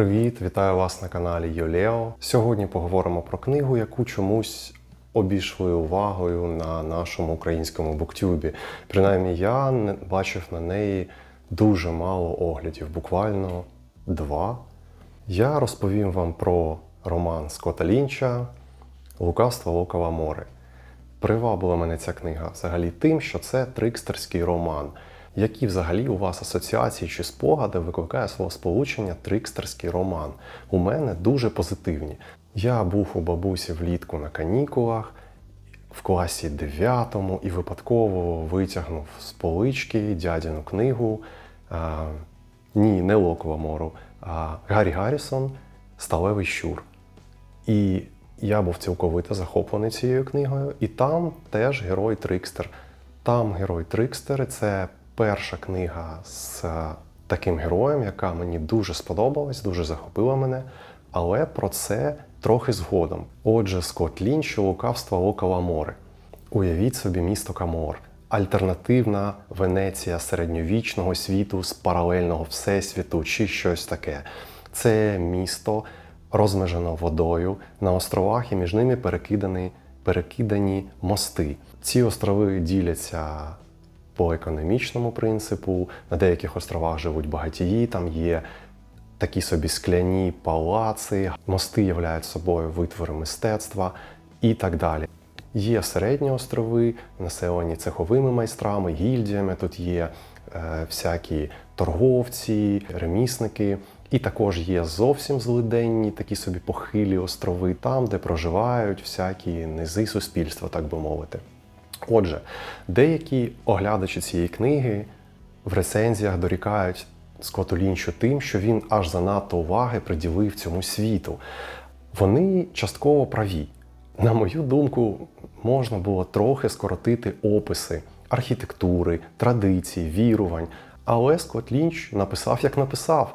Привіт, вітаю вас на каналі Йолео. Сьогодні поговоримо про книгу, яку чомусь обійшли увагою на нашому українському буктюбі. Принаймні, я бачив на неї дуже мало оглядів, буквально два. Я розповім вам про роман Скотта Лінча Лукавство Локова море. Привабила мене ця книга взагалі тим, що це трикстерський роман. Які взагалі у вас асоціації чи спогади викликає словосполучення трикстерський роман? У мене дуже позитивні. Я був у бабусі влітку на канікулах в класі 9 і випадково витягнув з полички дядіну книгу. А, ні, не Локова мору, а Гаррі Гаррісон Сталевий щур. І я був цілковито захоплений цією книгою, і там теж герой Трикстер. Там герой Трикстер це перша книга з е, таким героєм, яка мені дуже сподобалась, дуже захопила мене. Але про це трохи згодом. Отже, Скотт Лінч лукавство Локала море. Уявіть собі місто Камор. Альтернативна Венеція середньовічного світу з паралельного всесвіту чи щось таке. Це місто розмежено водою на островах і між ними перекидані, перекидані мости. Ці острови діляться по економічному принципу. На деяких островах живуть багатії, там є такі собі скляні палаци, мости являють собою витвори мистецтва і так далі. Є середні острови, населені цеховими майстрами, гільдіями. Тут є е, всякі торговці, ремісники. І також є зовсім злиденні такі собі похилі острови, там, де проживають всякі низи суспільства, так би мовити. Отже, деякі оглядачі цієї книги в рецензіях дорікають Скоту Лінчу тим, що він аж занадто уваги приділив цьому світу. Вони частково праві. На мою думку, можна було трохи скоротити описи архітектури, традицій, вірувань. Але Скотт Лінч написав, як написав.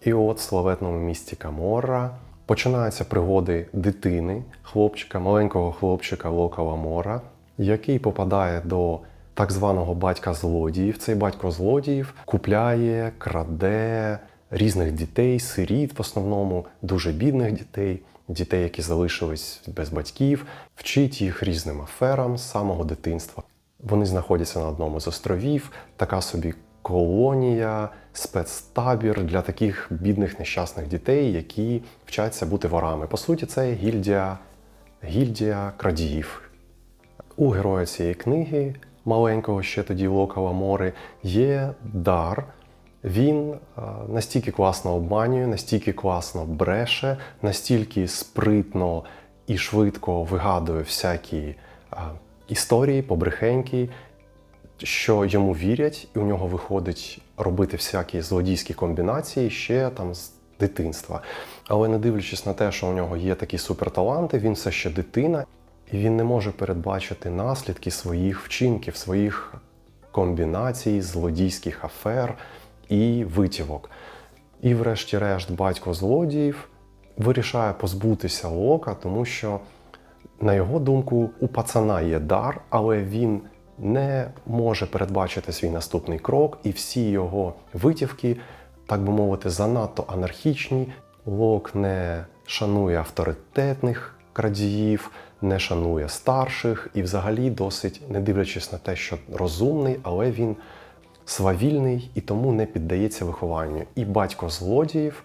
І от в славетному місті Каморра починаються пригоди дитини, хлопчика, маленького хлопчика Локала Мора, який попадає до так званого батька злодіїв. Цей батько злодіїв купляє, краде різних дітей, сиріт в основному, дуже бідних дітей, дітей, які залишились без батьків, вчить їх різним аферам з самого дитинства. Вони знаходяться на одному з островів, така собі колонія, спецтабір для таких бідних нещасних дітей, які вчаться бути ворами. По суті, це гільдія, гільдія крадіїв. У героя цієї книги, маленького ще тоді Локала Мори, є дар. Він настільки класно обманює, настільки класно бреше, настільки спритно і швидко вигадує всякі історії, побрехеньки, що йому вірять, і у нього виходить робити всякі злодійські комбінації ще там з дитинства. Але не дивлячись на те, що у нього є такі суперталанти, він все ще дитина, і він не може передбачити наслідки своїх вчинків, своїх комбінацій, злодійських афер і витівок. І, врешті-решт, батько злодіїв вирішає позбутися Лока, тому що, на його думку, у пацана є дар, але він не може передбачити свій наступний крок, і всі його витівки, так би мовити, занадто анархічні. Лок не шанує авторитетних крадіїв, не шанує старших і, взагалі, досить, не дивлячись на те, що розумний, але він свавільний і тому не піддається вихованню. І батько злодіїв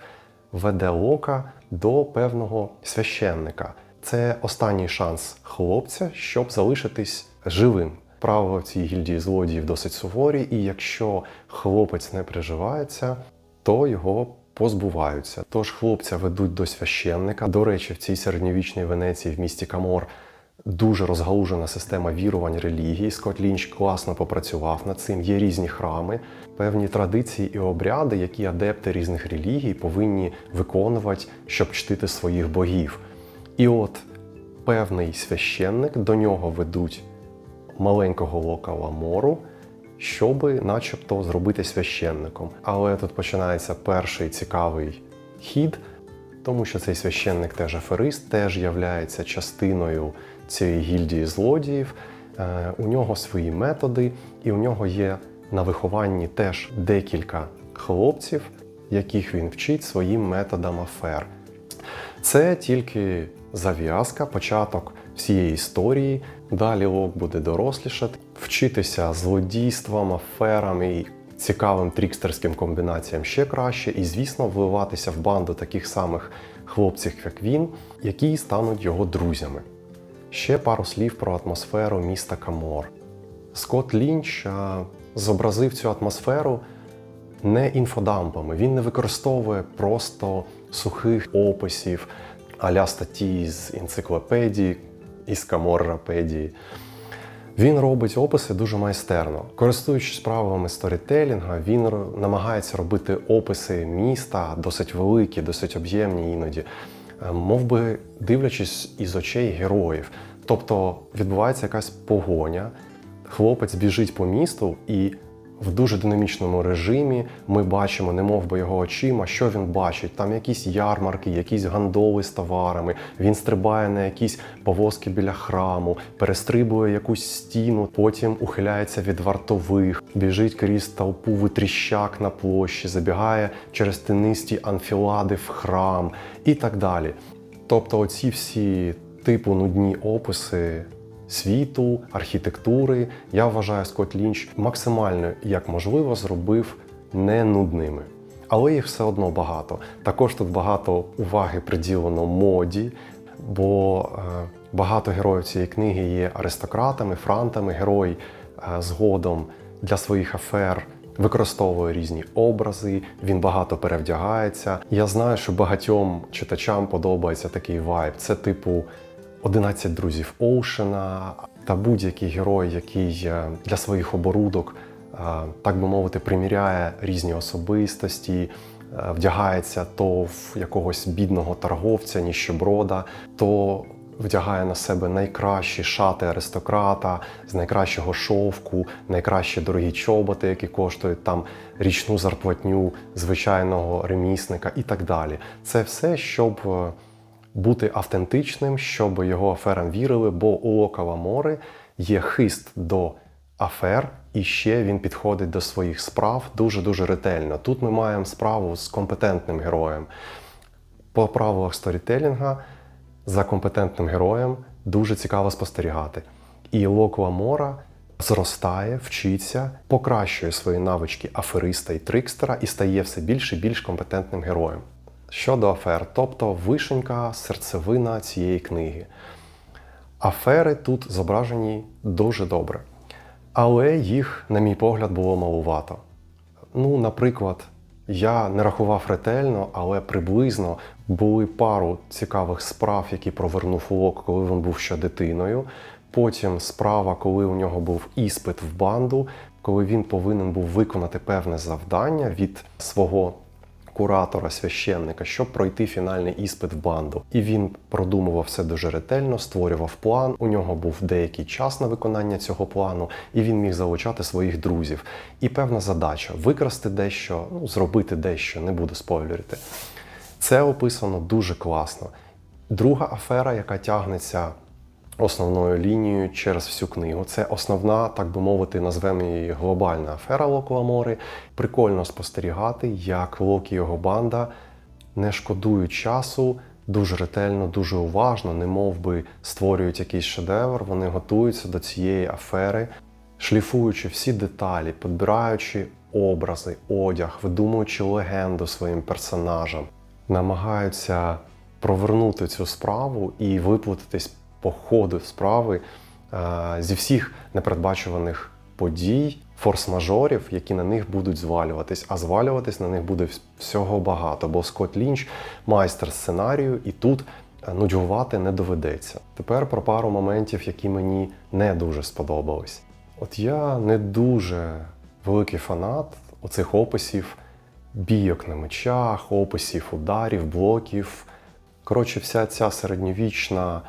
веде Лока до певного священника. Це останній шанс хлопця, щоб залишитись живим. Правила цій гільдії злодіїв досить суворі, і якщо хлопець не приживається, то його позбуваються. Тож хлопця ведуть до священника. До речі, в цій середньовічній Венеції в місті Камор дуже розгалужена система вірувань релігії. Скотт Лінч класно попрацював над цим. Є різні храми, певні традиції і обряди, які адепти різних релігій повинні виконувати, щоб чтити своїх богів. І от певний священник до нього ведуть маленького локала мору, щоби начебто зробити священником. Але тут починається перший цікавий хід, тому що цей священник теж аферист, теж являється частиною цієї гільдії злодіїв. Е, У нього свої методи, і у нього є на вихованні теж декілька хлопців. яких він вчить своїм методам афер. Це тільки зав'язка, початок всієї історії. Далі Лок буде дорослішати, вчитися злодійствам, аферам і цікавим трікстерським комбінаціям ще краще, і, звісно, вливатися в банду таких самих хлопців, як він, які стануть його друзями. Ще пару слів про атмосферу міста Камор. Скотт Лінч зобразив цю атмосферу не інфодампами. Він не використовує просто сухих описів а-ля статті з енциклопедії, із Каморрапедії. Він робить описи дуже майстерно. Користуючись правилами сторітелінга, він намагається робити описи міста досить великі, досить об'ємні іноді, е, мов би дивлячись із очей героїв. Тобто відбувається якась погоня, хлопець біжить по місту і. В дуже динамічному режимі ми бачимо, не би його очима, що він бачить. Там якісь ярмарки, якісь гандоли з товарами. Він стрибає на якісь повозки біля храму, перестрибує якусь стіну, потім ухиляється від вартових, біжить крізь толпу витріщак на площі, забігає через тинисті анфілади в храм і так далі. Тобто, оці всі типу нудні описи світу, архітектури, я вважаю, Скотт Лінч максимально як можливо зробив не нудними. Але їх все одно багато. Також тут багато уваги приділено моді, бо е, багато героїв цієї книги є аристократами, франтами. Герой е, згодом для своїх афер використовує різні образи, він багато перевдягається. Я знаю, що багатьом читачам подобається такий вайб. Це типу 11 друзів Оушена та будь-який герой, який е, для своїх оборудок, е, так би мовити, приміряє різні особистості, е, вдягається то в якогось бідного торговця, ніщеброда, то вдягає на себе найкращі шати аристократа з найкращого шовку, найкращі дорогі чоботи, які коштують там річну зарплатню звичайного ремісника і так далі. Це все, щоб бути автентичним, щоб його аферам вірили, бо у Локова Мори є хист до афер, і ще він підходить до своїх справ дуже-дуже ретельно. Тут ми маємо справу з компетентним героєм. По правилах сторітелінга за компетентним героєм дуже цікаво спостерігати. І Локова Мора зростає, вчиться, покращує свої навички афериста і трикстера і стає все більш і більш компетентним героєм. Щодо афер, тобто вишенька, серцевина цієї книги. Афери тут зображені дуже добре, але їх, на мій погляд, було малувато. Ну, наприклад, я не рахував ретельно, але приблизно були пару цікавих справ, які провернув Лок, коли він був ще дитиною. Потім справа, коли у нього був іспит в банду, коли він повинен був виконати певне завдання від свого куратора, священника, щоб пройти фінальний іспит в банду. І він продумував все дуже ретельно, створював план. У нього був деякий час на виконання цього плану, і він міг залучати своїх друзів. І певна задача викрасти дещо, ну, зробити дещо, не буду спойлерити. Це описано дуже класно. Друга афера, яка тягнеться основною лінією через всю книгу. Це основна, так би мовити, назвемо її глобальна афера Локламори. Прикольно спостерігати, як Лок і його банда не шкодують часу. Дуже ретельно, дуже уважно, не мов би створюють якийсь шедевр, вони готуються до цієї афери, шліфуючи всі деталі, підбираючи образи, одяг, видумуючи легенду своїм персонажам, намагаються провернути цю справу і виплутатись по ходу справи е, зі всіх непередбачуваних подій, форс-мажорів, які на них будуть звалюватись. А звалюватись на них буде всього багато, бо Скотт Лінч майстер сценарію, і тут е, нудьгувати не доведеться. Тепер про пару моментів, які мені не дуже сподобались. От я не дуже великий фанат оцих описів бійок на мечах, описів ударів, блоків. Коротше, вся ця середньовічна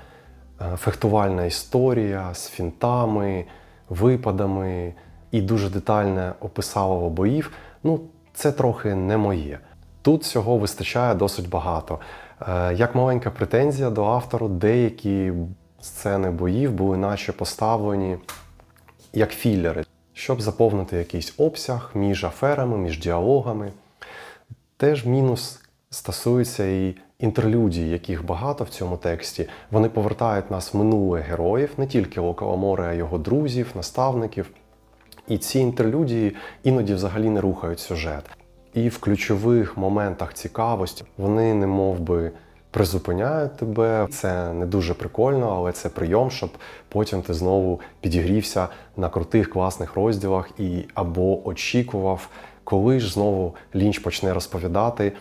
фехтувальна історія з фінтами, випадами і дуже детальне описалово боїв. Ну, це трохи не моє. Тут цього вистачає досить багато. Е, Як маленька претензія до автору, деякі сцени боїв були наче поставлені як філери, щоб заповнити якийсь обсяг між аферами, між діалогами. Теж мінус стосується і інтерлюдій, яких багато в цьому тексті. Вони повертають нас в минуле героїв, не тільки Локаламори, а його друзів, наставників. І ці інтерлюдії іноді взагалі не рухають сюжет. І в ключових моментах цікавості вони не мов би призупиняють тебе. Це не дуже прикольно, але це прийом, щоб потім ти знову підігрівся на крутих класних розділах і або очікував, коли ж знову лінч почне розповідати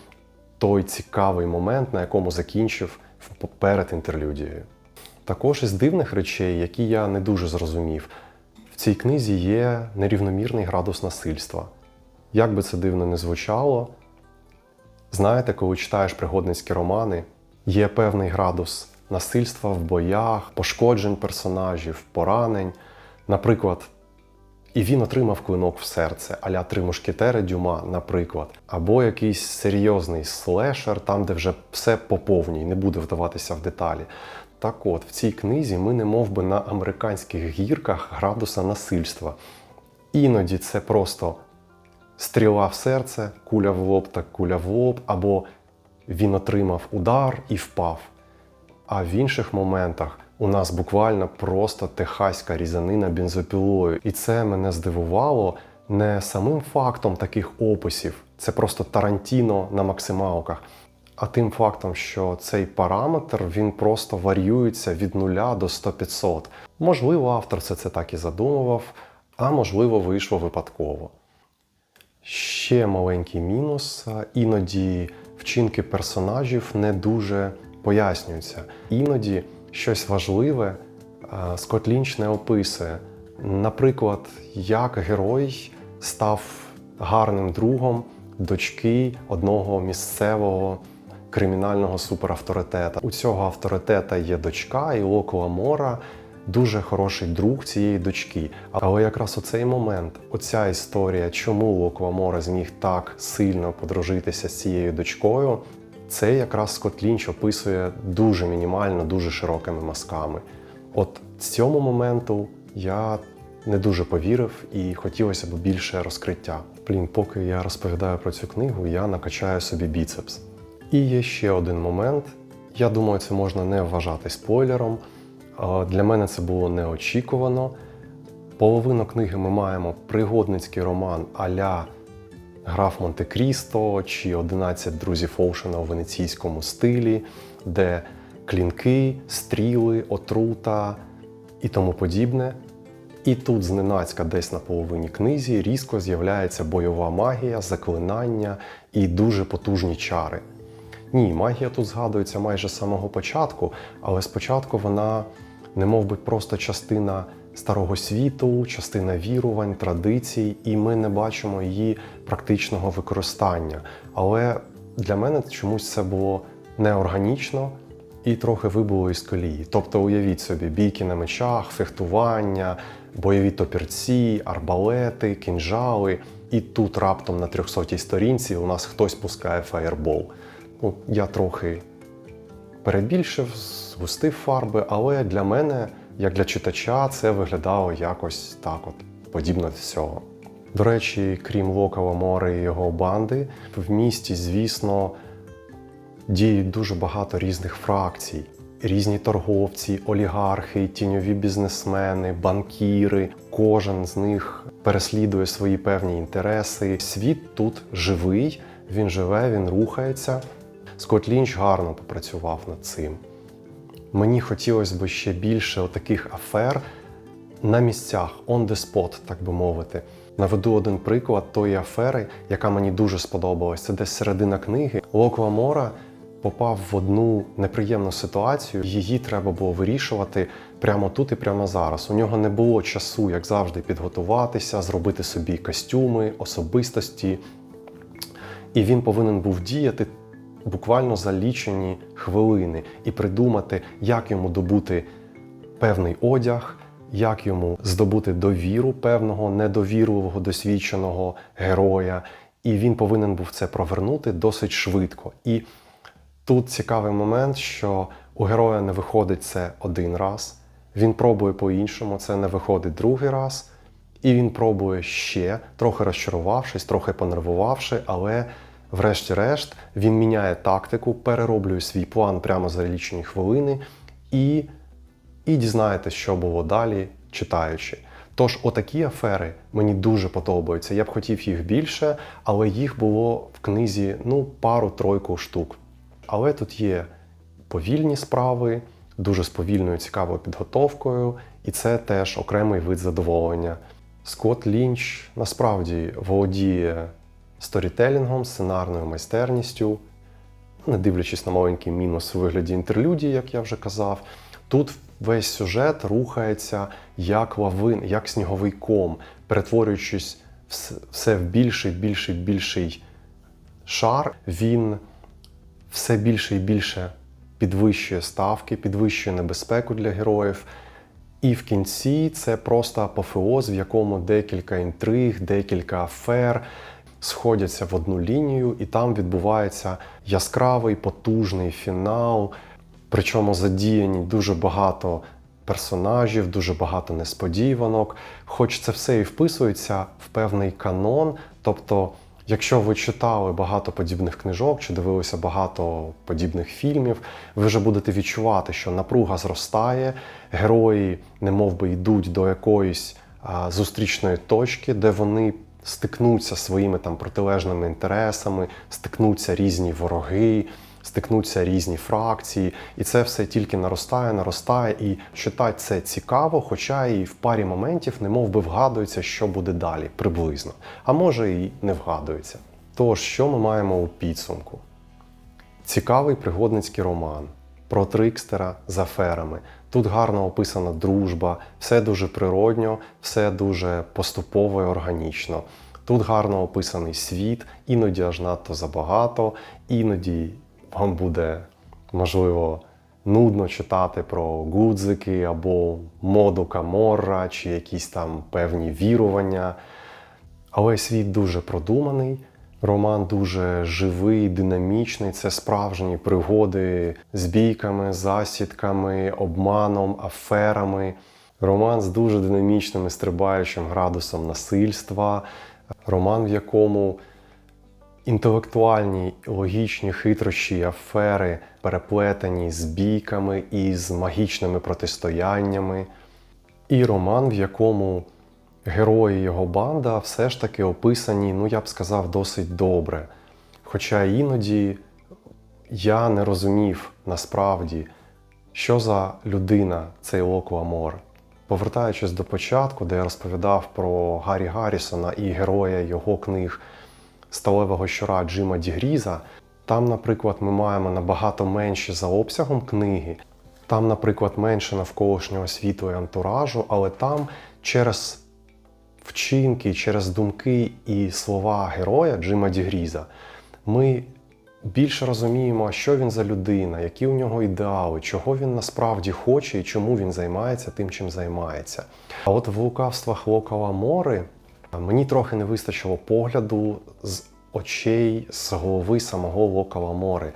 той цікавий момент, на якому закінчив перед інтерлюдією. Також із дивних речей, які я не дуже зрозумів, в цій книзі є нерівномірний градус насильства. Як би це дивно не звучало, знаєте, коли читаєш пригодницькі романи, є певний градус насильства в боях, пошкоджень персонажів, поранень. Наприклад, і він отримав клинок в серце, аля три мушкетери Дюма, наприклад, або якийсь серйозний слешер, там, де вже все по повній, не буде вдаватися в деталі. Так от, в цій книзі ми не мов би на американських гірках градуса насильства. Іноді це просто стріла в серце, куля в лоб та куля в лоб, або він отримав удар і впав. А в інших моментах у нас буквально просто техаська різанина бензопілою. І це мене здивувало не самим фактом таких описів, це просто Тарантіно на максималках, а тим фактом, що цей параметр він просто варіюється від 0 до 100-500. Можливо, автор це, це так і задумував, а можливо, вийшло випадково. Ще маленький мінус. Іноді вчинки персонажів не дуже пояснюються. Іноді щось важливе е, Скотт Лінч не описує. Наприклад, як герой став гарним другом дочки одного місцевого кримінального суперавторитета. У цього авторитета є дочка, і Локо Амора дуже хороший друг цієї дочки. Але якраз у цей момент, оця історія, чому Локо Амора зміг так сильно подружитися з цією дочкою, це якраз Скотт Лінч описує дуже мінімально, дуже широкими мазками. От цьому моменту я не дуже повірив і хотілося б більше розкриття. Блін, поки я розповідаю про цю книгу, я накачаю собі біцепс. І є ще один момент. Я думаю, це можна не вважати спойлером. Е, Для мене це було неочікувано. Половину книги ми маємо пригодницький роман а-ля Граф Монте-Крісто чи 11 друзів Оушена у венеційському стилі, де клінки, стріли, отрута і тому подібне. І тут зненацька десь на половині книзі різко з'являється бойова магія, заклинання і дуже потужні чари. Ні, магія тут згадується майже з самого початку, але спочатку вона не мов просто частина старого світу, частина вірувань, традицій, і ми не бачимо її практичного використання. Але для мене чомусь це було неорганічно і трохи вибуло із колії. Тобто, уявіть собі, бійки на мечах, фехтування, бойові топірці, арбалети, кінжали. І тут раптом на 300-й сторінці у нас хтось пускає фаєрбол. Ну, я трохи перебільшив, згустив фарби, але для мене, як для читача, це виглядало якось так, от подібно до цього. До речі, крім Локала Мори і його банди, в місті, звісно, діють дуже багато різних фракцій. Різні торговці, олігархи, тіньові бізнесмени, банкіри. Кожен з них переслідує свої певні інтереси. Світ тут живий, він живе, він рухається. Скотт Лінч гарно попрацював над цим. Мені хотілося б ще більше таких афер на місцях, on the spot, так би мовити. Наведу один приклад тої афери, яка мені дуже сподобалась. Це десь середина книги. Локо Амора попав в одну неприємну ситуацію. Її треба було вирішувати прямо тут і прямо зараз. У нього не було часу, як завжди, підготуватися, зробити собі костюми, особистості. І він повинен був діяти буквально за лічені хвилини і придумати, як йому добути певний одяг, як йому здобути довіру певного недовірливого досвідченого героя. І він повинен був це провернути досить швидко. І тут цікавий момент, що у героя не виходить це один раз, він пробує по-іншому, це не виходить другий раз. І він пробує ще, трохи розчарувавшись, трохи понервувавши, але врешті-решт, він міняє тактику, перероблює свій план прямо за лічені хвилини і, і дізнаєтесь, що було далі, читаючи. Тож, отакі афери мені дуже подобаються. Я б хотів їх більше, але їх було в книзі ну, пару-тройку штук. Але тут є повільні справи, дуже з повільною цікавою підготовкою, і це теж окремий вид задоволення. Скотт Лінч насправді володіє сторітелінгом, сценарною майстерністю, не дивлячись на маленький мінус у вигляді інтерлюдії, як я вже казав. Тут весь сюжет рухається як лавин, як сніговий ком, перетворюючись все в більший, більший, більший шар, він все більше і більше підвищує ставки, підвищує небезпеку для героїв. І в кінці це просто апофеоз, в якому декілька інтриг, декілька афер сходяться в одну лінію, і там відбувається яскравий, потужний фінал. Причому задіяні дуже багато персонажів, дуже багато несподіванок. Хоч це все і вписується в певний канон. Тобто, якщо ви читали багато подібних книжок чи дивилися багато подібних фільмів, ви вже будете відчувати, що напруга зростає, герої, немов би йдуть до якоїсь зустрічної точки, де вони стикнуться своїми там протилежними інтересами, стикнуться різні вороги, стикнуться різні фракції, і це все тільки наростає, наростає. І читати це цікаво, хоча і в парі моментів немов би вгадується, що буде далі, приблизно. А може і не вгадується. Тож, що ми маємо у підсумку? Цікавий пригодницький роман про трикстера з аферами. Тут гарно описана дружба, все дуже природньо, все дуже поступово і органічно. Тут гарно описаний світ, іноді аж надто забагато, іноді вам буде можливо нудно читати про гудзики або моду Каморра чи якісь там певні вірування. Але світ дуже продуманий, роман дуже живий, динамічний. Це справжні пригоди з бійками, засідками, обманом, аферами. Роман з дуже динамічним і стрибаючим градусом насильства. Роман, в якому інтелектуальні, логічні хитрощі, афери переплетені з бійками і з магічними протистояннями. І роман, в якому герої його банда все ж таки описані, ну я б сказав, досить добре. Хоча іноді я не розумів насправді, що за людина цей Локу Амор. Повертаючись до початку, де я розповідав про Гаррі Гаррісона і героя його книг Сталевого щура Джима Дігріза, там, наприклад, ми маємо набагато менші за обсягом книги. Там, наприклад, менше навколишнього світу і антуражу, але там через вчинки, через думки і слова героя Джима Дігріза ми більше розуміємо, що він за людина, які у нього ідеали, чого він насправді хоче і чому він займається тим, чим займається. А от в лукавствах Локала Мори мені трохи не вистачило погляду з очей, з голови самого Локала Мори.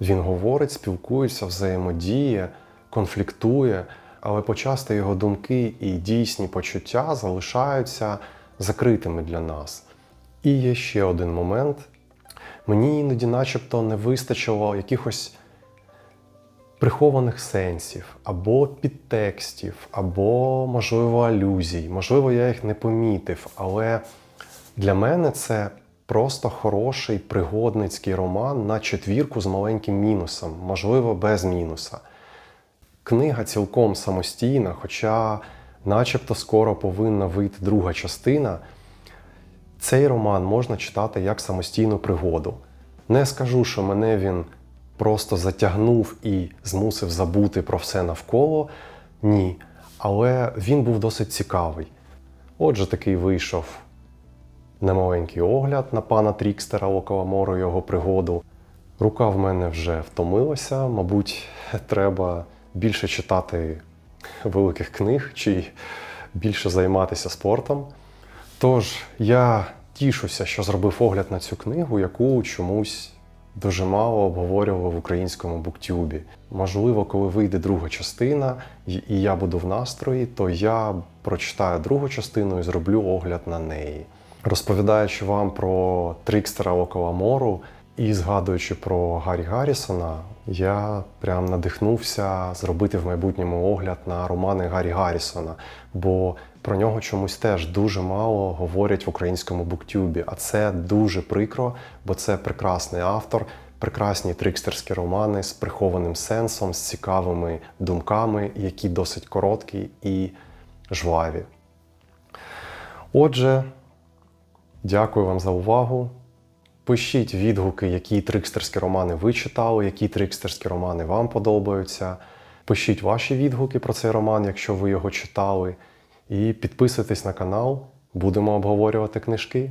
Він говорить, спілкується, взаємодіє, конфліктує, але почасти його думки і дійсні почуття залишаються закритими для нас. І є ще один момент. Мені іноді, начебто, не вистачило якихось прихованих сенсів, або підтекстів, або, можливо, алюзій. Можливо, я їх не помітив, але для мене це просто хороший пригодницький роман на четвірку з маленьким мінусом, можливо, без мінуса. Книга цілком самостійна, хоча, начебто, скоро повинна вийти друга частина. Цей роман можна читати як самостійну пригоду. Не скажу, що мене він просто затягнув і змусив забути про все навколо. Ні. Але він був досить цікавий. Отже, такий вийшов немаленький огляд на пана Трікстера Локаламору, його пригоду. Рука в мене вже втомилася, мабуть, треба більше читати великих книг чи більше займатися спортом. Тож я тішуся, що зробив огляд на цю книгу, яку чомусь дуже мало обговорювали в українському буктюбі. Можливо, коли вийде друга частина, і я буду в настрої, то я прочитаю другу частину і зроблю огляд на неї. Розповідаючи вам про Трікстера около мору і згадуючи про Гаррі Гаррісона, я прям надихнувся зробити в майбутньому огляд на романи Гаррі Гаррісона, бо про нього чомусь теж дуже мало говорять в українському буктюбі. А це дуже прикро, бо це прекрасний автор, прекрасні трикстерські романи з прихованим сенсом, з цікавими думками, які досить короткі і жваві. Отже, дякую вам за увагу. Пишіть відгуки, які трикстерські романи ви читали, які трикстерські романи вам подобаються. Пишіть ваші відгуки про цей роман, якщо ви його читали. І підписуйтесь на канал, будемо обговорювати книжки.